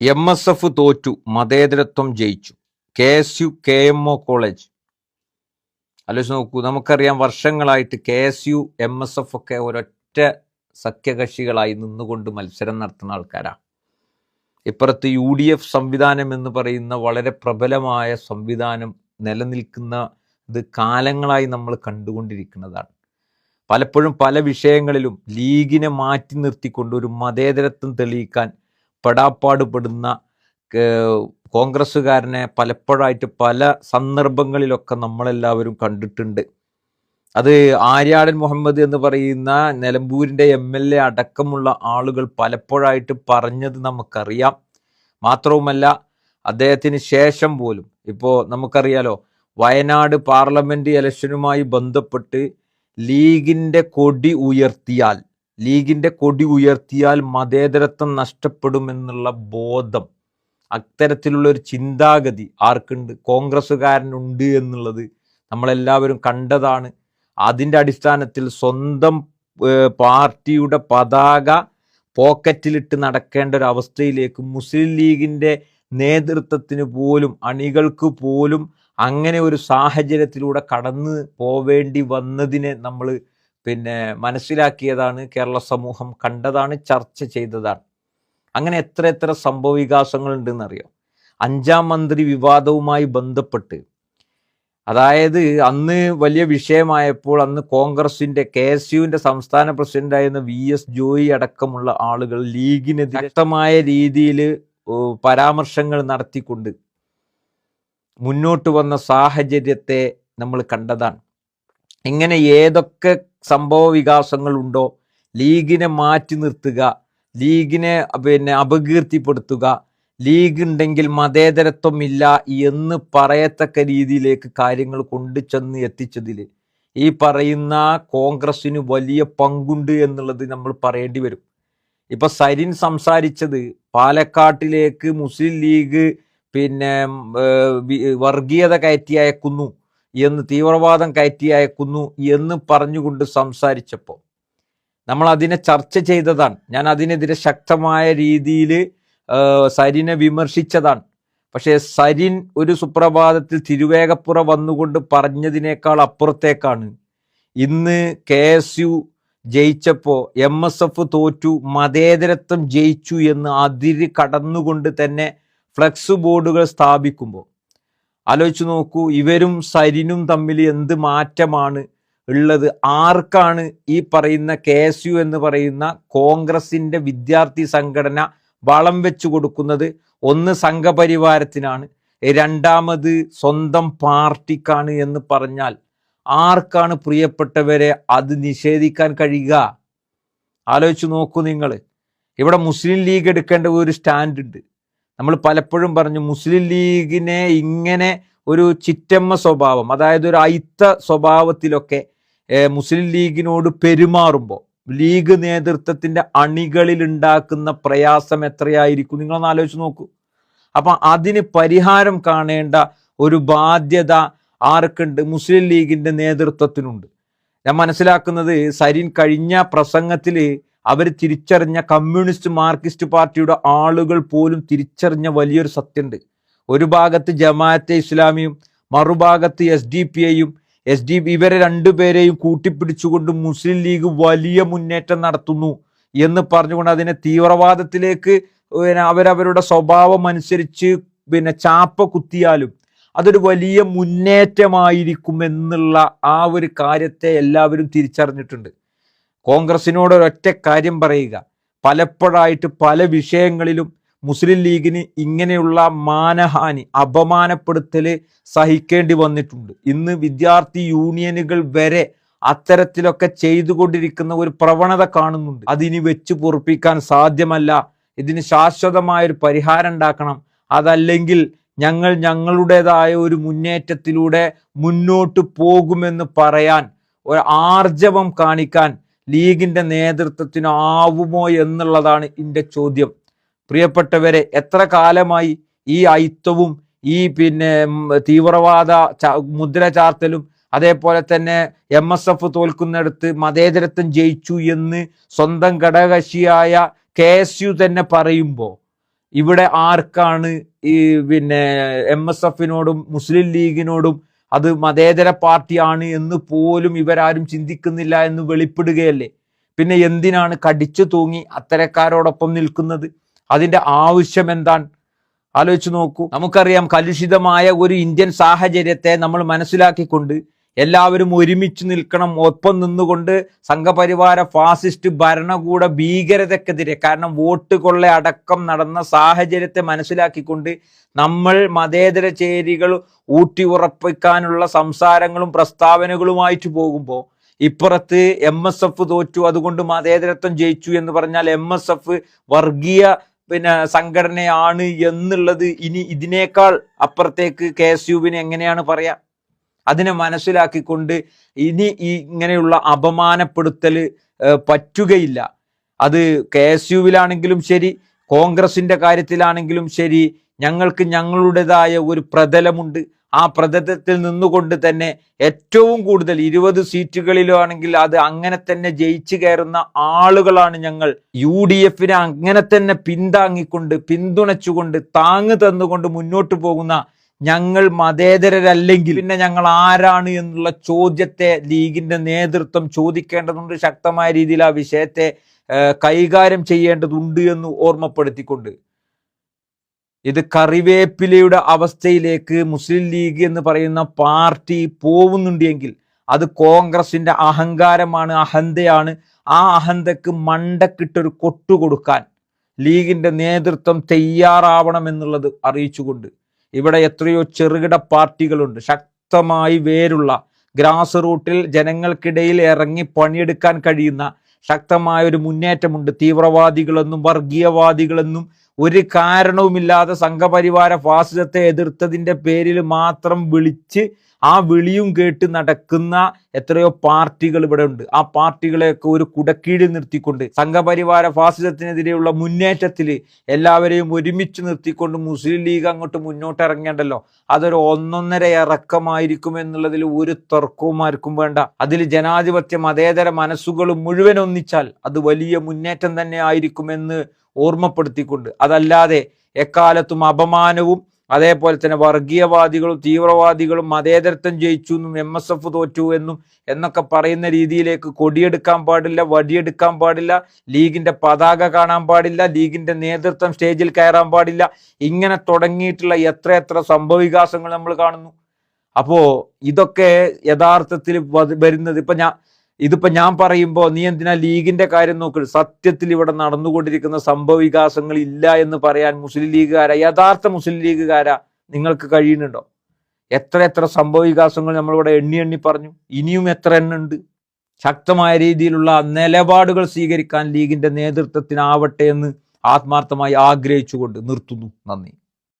M S F തോറ്റു മതേതരത്വം ജയിച്ചു. K S U K M O college ആലോചിച്ച് നോക്കൂ നമുക്കറിയാം വർഷങ്ങളായിട്ട് K S U M S F ഒക്കെ ഒരൊറ്റ സഖ്യകക്ഷികളായി നിന്നുകൊണ്ട് മത്സരം നടത്തുന്ന ആൾക്കാരാണ്. ഇപ്പുറത്ത് യു ഡി എഫ് സംവിധാനം എന്ന് പറയുന്ന വളരെ പ്രബലമായ സംവിധാനം നിലനിൽക്കുന്ന ഇത് കാലങ്ങളായി നമ്മൾ കണ്ടുകൊണ്ടിരിക്കുന്നതാണ്. പലപ്പോഴും പല വിഷയങ്ങളിലും ലീഗിനെ മാറ്റി നിർത്തിക്കൊണ്ട് ഒരു മതേതരത്വം തെളിയിക്കാൻ പെടാപ്പാട് പെടുന്ന ഏർ, കോൺഗ്രസ്സുകാരനെ പലപ്പോഴായിട്ട് പല സന്ദർഭങ്ങളിലൊക്കെ നമ്മളെല്ലാവരും കണ്ടിട്ടുണ്ട്. അത് ആര്യാടൻ മുഹമ്മദ് എന്ന് പറയുന്ന നിലമ്പൂരിന്റെ എം എൽ എ അടക്കമുള്ള ആളുകൾ പലപ്പോഴായിട്ട് പറഞ്ഞത് നമുക്കറിയാം. മാത്രവുമല്ല അദ്ദേഹത്തിന് ശേഷം പോലും ഇപ്പോൾ നമുക്കറിയാലോ വയനാട് പാർലമെന്റ് ഇലക്ഷനുമായി ബന്ധപ്പെട്ട് ലീഗിന്റെ കൊടി ഉയർത്തിയാൽ ലീഗിന്റെ കൊടി ഉയർത്തിയാൽ മതേതരത്വം നഷ്ടപ്പെടുമെന്നുള്ള ബോധം അത്തരത്തിലുള്ള ഒരു ചിന്താഗതി ആർക്കുണ്ട്? കോൺഗ്രസ്സുകാരനുണ്ട് എന്നുള്ളത് നമ്മളെല്ലാവരും കണ്ടതാണ്. അതിന്റെ അടിസ്ഥാനത്തിൽ സ്വന്തം പാർട്ടിയുടെ പതാക പോക്കറ്റിലിട്ട് നടക്കേണ്ട ഒരു അവസ്ഥയിലേക്ക് മുസ്ലിം ലീഗിന്റെ നേതൃത്വത്തിന് പോലും അണികൾക്ക് പോലും അങ്ങനെ ഒരു സാഹചര്യത്തിലൂടെ കടന്നു പോവേണ്ടി വന്നതിനെ നമ്മൾ പിന്നെ മനസ്സിലാക്കിയതാണ് കേരള സമൂഹം കണ്ടതാണ് ചർച്ച ചെയ്തതാണ്. അങ്ങനെ എത്ര എത്ര സംഭവ വികാസങ്ങളുണ്ടെന്നറിയോ? അഞ്ചാം മന്ത്രി വിവാദവുമായി ബന്ധപ്പെട്ട്. അതായത് അന്ന് വലിയ വിഷയമായപ്പോൾ അന്ന് കോൺഗ്രസിന്റെ കെ എസ് യുവിന്റെ സംസ്ഥാന പ്രസിഡന്റായിരുന്ന വി എസ് ജോയി അടക്കമുള്ള ആളുകൾ ലീഗിന് വ്യക്തമായ രീതിയിൽ പരാമർശങ്ങൾ നടത്തിക്കൊണ്ട് മുന്നോട്ട് വന്ന സാഹചര്യത്തെ നമ്മൾ കണ്ടതാണ്. ഇങ്ങനെ ഏതൊക്കെ സംഭവ വികാസങ്ങളുണ്ടോ ലീഗിനെ മാറ്റി നിർത്തുക ലീഗിനെ പിന്നെ അപകീർത്തിപ്പെടുത്തുക ലീഗ് ഉണ്ടെങ്കിൽ മതേതരത്വം ഇല്ല എന്ന് പറയത്തക്ക രീതിയിലേക്ക് കാര്യങ്ങൾ കൊണ്ടു ചെന്ന് എത്തിച്ചതിൽ ഈ പറയുന്ന കോൺഗ്രസിന് വലിയ പങ്കുണ്ട് എന്നുള്ളത് നമ്മൾ പറയേണ്ടി വരും. ഇപ്പൊ സരിൻ സംസാരിച്ചത് പാലക്കാട്ടിലേക്ക് മുസ്ലിം ലീഗ് പിന്നെ വർഗീയത കയറ്റി അയക്കുന്നു. എന്ന് തീവ്രവാദം കയറ്റി അയക്കുന്നു എന്ന് പറഞ്ഞുകൊണ്ട് സംസാരിച്ചപ്പോൾ. നമ്മൾ അതിനെ ചർച്ച ചെയ്തതാണ്. ഞാൻ അതിനെതിരെ ശക്തമായ രീതിയിൽ സരിനെ വിമർശിച്ചതാണ്. പക്ഷേ സരിൻ ഒരു സുപ്രഭാതത്തിൽ തിരുവേഗപ്പുറ വന്നുകൊണ്ട് പറഞ്ഞതിനേക്കാൾ അപ്പുറത്തേക്കാണ്. ഇന്ന് കെ എസ് യു ജയിച്ചപ്പോൾ എം എസ് എഫ് തോറ്റു മതേതരത്വം ജയിച്ചു എന്ന് അതിര് കടന്നുകൊണ്ട് തന്നെ ഫ്ലെക്സ് ബോർഡുകൾ സ്ഥാപിക്കുമ്പോൾ. ആലോചിച്ച് നോക്കൂ ഇവരും സരിനും തമ്മിൽ എന്ത് മാറ്റമാണ് ഉള്ളത്? ആർക്കാണ് ഈ പറയുന്ന കെ എസ് യു എന്ന് പറയുന്ന കോൺഗ്രസിന്റെ വിദ്യാർത്ഥി സംഘടന വളം വെച്ചു കൊടുക്കുന്നത്? ഒന്ന് സംഘപരിവാരത്തിനാണ്. രണ്ടാമത് സ്വന്തം പാർട്ടിക്കാണ് എന്ന് പറഞ്ഞാൽ ആർക്കാണ് പ്രിയപ്പെട്ടവരെ അത് നിഷേധിക്കാൻ കഴിയുക? ആലോചിച്ച് നോക്കൂ നിങ്ങൾ. ഇവിടെ മുസ്ലിം ലീഗ് എടുക്കേണ്ട ഒരു സ്റ്റാൻഡ് ഉണ്ട് നമ്മൾ പലപ്പോഴും പറഞ്ഞു മുസ്ലിം ലീഗിനെ ഇങ്ങനെ ഒരു ചിറ്റമ്മ സ്വഭാവം അതായത് ഒരു അയിത്ത സ്വഭാവത്തിലൊക്കെ മുസ്ലിം ലീഗിനോട് പെരുമാറുമ്പോൾ ലീഗ് നേതൃത്വത്തിന്റെ അണികളിൽ ഉണ്ടാക്കുന്ന പ്രയാസം എത്രയായിരിക്കും? നിങ്ങളൊന്ന് ആലോചിച്ച് നോക്കൂ. അപ്പൊ അതിന് പരിഹാരം കാണേണ്ട ഒരു ബാധ്യത ആർക്കുണ്ട്? മുസ്ലിം ലീഗിന്റെ നേതൃത്വത്തിനുണ്ട്. ഞാൻ മനസ്സിലാക്കുന്നത് സരിൻ കഴിഞ്ഞ പ്രസംഗത്തിൽ അവർ തിരിച്ചറിഞ്ഞ കമ്മ്യൂണിസ്റ്റ് മാർക്സിസ്റ്റ് പാർട്ടിയുടെ ആളുകൾ പോലും തിരിച്ചറിഞ്ഞ വലിയൊരു സത്യമുണ്ട് ഒരു ഭാഗത്ത് ജമാഅത്തെ ഇസ്ലാമിയും മറുഭാഗത്ത് എസ് ഡി പി ഐയും എസ് ഡി ഇവരെ രണ്ടുപേരെയും കൂട്ടിപ്പിടിച്ചുകൊണ്ട് മുസ്ലിം ലീഗ് വലിയ മുന്നേറ്റം നടത്തുന്നു എന്ന് പറഞ്ഞുകൊണ്ട് അതിനെ തീവ്രവാദത്തിലേക്ക് പിന്നെ അവരവരുടെ സ്വഭാവം അനുസരിച്ച് പിന്നെ ചാപ്പ കുത്തിയാലും അതൊരു വലിയ മുന്നേറ്റമായിരിക്കും എന്നുള്ള ആ ഒരു കാര്യത്തെ എല്ലാവരും തിരിച്ചറിഞ്ഞിട്ടുണ്ട്. കോൺഗ്രസിനോട് ഒരൊറ്റ കാര്യം പറയുക. പലപ്പോഴായിട്ട് പല വിഷയങ്ങളിലും മുസ്ലിം ലീഗിന് ഇങ്ങനെയുള്ള മാനഹാനി അപമാനപ്പെടുത്തൽ സഹിക്കേണ്ടി വന്നിട്ടുണ്ട്. ഇന്ന് വിദ്യാർത്ഥി യൂണിയനുകൾ വരെ അത്തരത്തിലൊക്കെ ചെയ്തുകൊണ്ടിരിക്കുന്ന ഒരു പ്രവണത കാണുന്നുണ്ട്. അതിനി വെച്ച് പൊറുപ്പിക്കാൻ സാധ്യമല്ല. ഇതിന് ശാശ്വതമായ ഒരു പരിഹാരം ഉണ്ടാക്കണം. അതല്ലെങ്കിൽ ഞങ്ങൾ ഞങ്ങളുടേതായ ഒരു മുന്നേറ്റത്തിലൂടെ മുന്നോട്ട് പോകുമെന്ന് പറയാൻ ഒരു ആർജവം കാണിക്കാൻ ലീഗിന്റെ നേതൃത്വത്തിനാവുമോ എന്നുള്ളതാണ് എന്റെ ചോദ്യം. പ്രിയപ്പെട്ടവരെ എത്ര കാലമായി ഈ അയിത്തവും ഈ പിന്നെ തീവ്രവാദ മുദ്ര ചാർത്തലും അതേപോലെ തന്നെ എം എസ് എഫ് തോൽക്കുന്നിടത്ത് മതേതരത്വം ജയിച്ചു എന്ന് സ്വന്തം ഘടകകക്ഷിയായ കെ എസ് യു തന്നെ പറയുമ്പോൾ ഇവിടെ ആർക്കാണ് ഈ പിന്നെ എം എസ് എഫിനോടും മുസ്ലിം ലീഗിനോടും അത് മതേതര പാർട്ടിയാണ് എന്ന് പോലും ഇവരാരും ചിന്തിക്കുന്നില്ല എന്ന് വെളിപ്പെടുകയല്ലേ? പിന്നെ എന്തിനാണ് കടിച്ചു തൂങ്ങി അത്തരക്കാരോടൊപ്പം നിൽക്കുന്നത്? അതിന്റെ ആവശ്യം എന്താണ്? ആലോചിച്ച് നോക്കൂ. നമുക്കറിയാം കലുഷിതമായ ഒരു ഇന്ത്യൻ സാഹചര്യത്തെ നമ്മൾ മനസ്സിലാക്കിക്കൊണ്ട് എല്ലാവരും ഒരുമിച്ച് നിൽക്കണം. ഒപ്പം നിന്നുകൊണ്ട് സംഘപരിവാര ഫാസിസ്റ്റ് ഭരണകൂട ഭീകരതക്കെതിരെ കാരണം വോട്ട് കൊള്ള അടക്കം നടന്ന സാഹചര്യത്തെ മനസ്സിലാക്കിക്കൊണ്ട് നമ്മൾ മതേതര ചേരികൾ ഊട്ടി ഉറപ്പിക്കാനുള്ള സംസാരങ്ങളും പ്രസ്താവനകളുമായിട്ട് പോകുമ്പോൾ ഇപ്പുറത്ത് എം എസ് എഫ് തോറ്റു അതുകൊണ്ട് മതേതരത്വം ജയിച്ചു എന്ന് പറഞ്ഞാൽ എം എസ് എഫ് വർഗീയ പിന്നെ സംഘടനയാണ് എന്നുള്ളത് ഇനി ഇതിനേക്കാൾ അപ്പുറത്തേക്ക് കെ എസ് യുവിന് എങ്ങനെയാണ് പറയാ? അതിനെ മനസ്സിലാക്കിക്കൊണ്ട് ഇനി ഇങ്ങനെയുള്ള അപമാനപ്പെടുത്തൽ പറ്റുകയില്ല. അത് കെ എസ് യുവിലാണെങ്കിലും ശരി കോൺഗ്രസിന്റെ കാര്യത്തിലാണെങ്കിലും ശരി ഞങ്ങൾക്ക് ഞങ്ങളുടേതായ ഒരു പ്രതലമുണ്ട്. ആ പ്രതലത്തിൽ നിന്നുകൊണ്ട് തന്നെ ഏറ്റവും കൂടുതൽ ഇരുപത് സീറ്റുകളിലോ ആണെങ്കിൽ അത് അങ്ങനെ തന്നെ ജയിച്ചു കയറുന്ന ആളുകളാണ് ഞങ്ങൾ. യു ഡി എഫിനെ അങ്ങനെ തന്നെ പിന്താങ്ങിക്കൊണ്ട് പിന്തുണച്ചുകൊണ്ട് താങ്ങ് തന്നുകൊണ്ട് മുന്നോട്ട് പോകുന്ന ഞങ്ങൾ മതേതരരല്ലെങ്കിൽ പിന്നെ ഞങ്ങൾ ആരാണ് എന്നുള്ള ചോദ്യത്തെ ലീഗിന്റെ നേതൃത്വം ചോദിക്കേണ്ടതുണ്ട്. ശക്തമായ രീതിയിൽ ആ വിഷയത്തെ കൈകാര്യം ചെയ്യേണ്ടതുണ്ട് എന്ന് ഓർമ്മപ്പെടുത്തിക്കൊണ്ട്. ഇത് കറിവേപ്പിലയുടെ അവസ്ഥയിലേക്ക് മുസ്ലിം ലീഗ് എന്ന് പറയുന്ന പാർട്ടി പോകുന്നുണ്ടെങ്കിൽ അത് കോൺഗ്രസിന്റെ അഹങ്കാരമാണ് അഹന്തയാണ്. ആ അഹന്തക്ക് മണ്ടക്കിട്ടൊരു കൊട്ടുകൊടുക്കാൻ ലീഗിന്റെ നേതൃത്വം തയ്യാറാവണം എന്നുള്ളത് അറിയിച്ചുകൊണ്ട് ഇവിടെ എത്രയോ ചെറുകിട പാർട്ടികളുണ്ട്. ശക്തമായി വേരുള്ള ഗ്രാസ് റൂട്ടിൽ ജനങ്ങൾക്കിടയിൽ ഇറങ്ങി പണിയെടുക്കാൻ കഴിയുന്ന ശക്തമായ ഒരു മുന്നേറ്റമുണ്ട്. തീവ്രവാദികളെന്നും വർഗീയവാദികളെന്നും ഒരു കാരണവുമില്ലാതെ സംഘപരിവാര ഫാസിസത്തെ എതിർത്തതിന്റെ പേരിൽ മാത്രം വിളിച്ച് ആ വിളിയും കേട്ട് നടക്കുന്ന എത്രയോ പാർട്ടികൾ ഇവിടെ ഉണ്ട്. ആ പാർട്ടികളെയൊക്കെ ഒരു കുടക്കീഴിൽ നിർത്തിക്കൊണ്ട് സംഘപരിവാര ഫാസിസത്തിനെതിരെയുള്ള മുന്നേറ്റത്തിൽ എല്ലാവരെയും ഒരുമിച്ച് നിർത്തിക്കൊണ്ട് മുസ്ലിം ലീഗ് അങ്ങോട്ട് മുന്നോട്ട് ഇറങ്ങേണ്ടല്ലോ അതൊരു ഒന്നൊന്നര ഇറക്കമായിരിക്കും എന്നുള്ളതിൽ ഒരു തർക്കവും ആർക്കും വേണ്ട. അതിൽ ജനാധിപത്യ മതേതര മനസ്സുകൾ മുഴുവൻ ഒന്നിച്ചാൽ അത് വലിയ മുന്നേറ്റം തന്നെ ആയിരിക്കുമെന്ന് ഓർമ്മപ്പെടുത്തിക്കൊണ്ട് അതല്ലാതെ എക്കാലത്തും അപമാനവും അതേപോലെ തന്നെ വർഗീയവാദികളും തീവ്രവാദികളും മതേതരത്വം ജയിച്ചു എന്നും എം എസ് എഫ് തോറ്റു എന്നും എന്നൊക്കെ പറയുന്ന രീതിയിലേക്ക് കൊടിയെടുക്കാൻ പാടില്ല വടിയെടുക്കാൻ പാടില്ല ലീഗിന്റെ പതാക കാണാൻ പാടില്ല ലീഗിന്റെ നേതൃത്വം സ്റ്റേജിൽ കയറാൻ പാടില്ല. ഇങ്ങനെ തുടങ്ങിയിട്ടുള്ള എത്ര എത്ര സംഭവവികാസങ്ങൾ നമ്മൾ കാണുന്നു. അപ്പോ ഇതൊക്കെ യഥാർത്ഥത്തിൽ വരുന്നത് ഇപ്പൊ ഞാൻ ഇതിപ്പോ ഞാൻ പറയുമ്പോ നീ എന്തിനാ ലീഗിന്റെ കാര്യം നോക്കുക സത്യത്തിൽ ഇവിടെ നടന്നുകൊണ്ടിരിക്കുന്ന സംഭവ വികാസങ്ങൾ ഇല്ല എന്ന് പറയാൻ മുസ്ലിം ലീഗുകാരാ യഥാർത്ഥ മുസ്ലിം ലീഗുകാരാ നിങ്ങൾക്ക് കഴിയുന്നുണ്ടോ? എത്ര എത്ര സംഭവ വികാസങ്ങൾ നമ്മളിവിടെ എണ്ണി എണ്ണി പറഞ്ഞു. ഇനിയും എത്ര എണ്ണുണ്ട് ശക്തമായ രീതിയിലുള്ള നിലപാടുകൾ സ്വീകരിക്കാൻ ലീഗിന്റെ നേതൃത്വത്തിനാവട്ടെ എന്ന് ആത്മാർത്ഥമായി ആഗ്രഹിച്ചുകൊണ്ട് നിർത്തുന്നു. നന്ദി.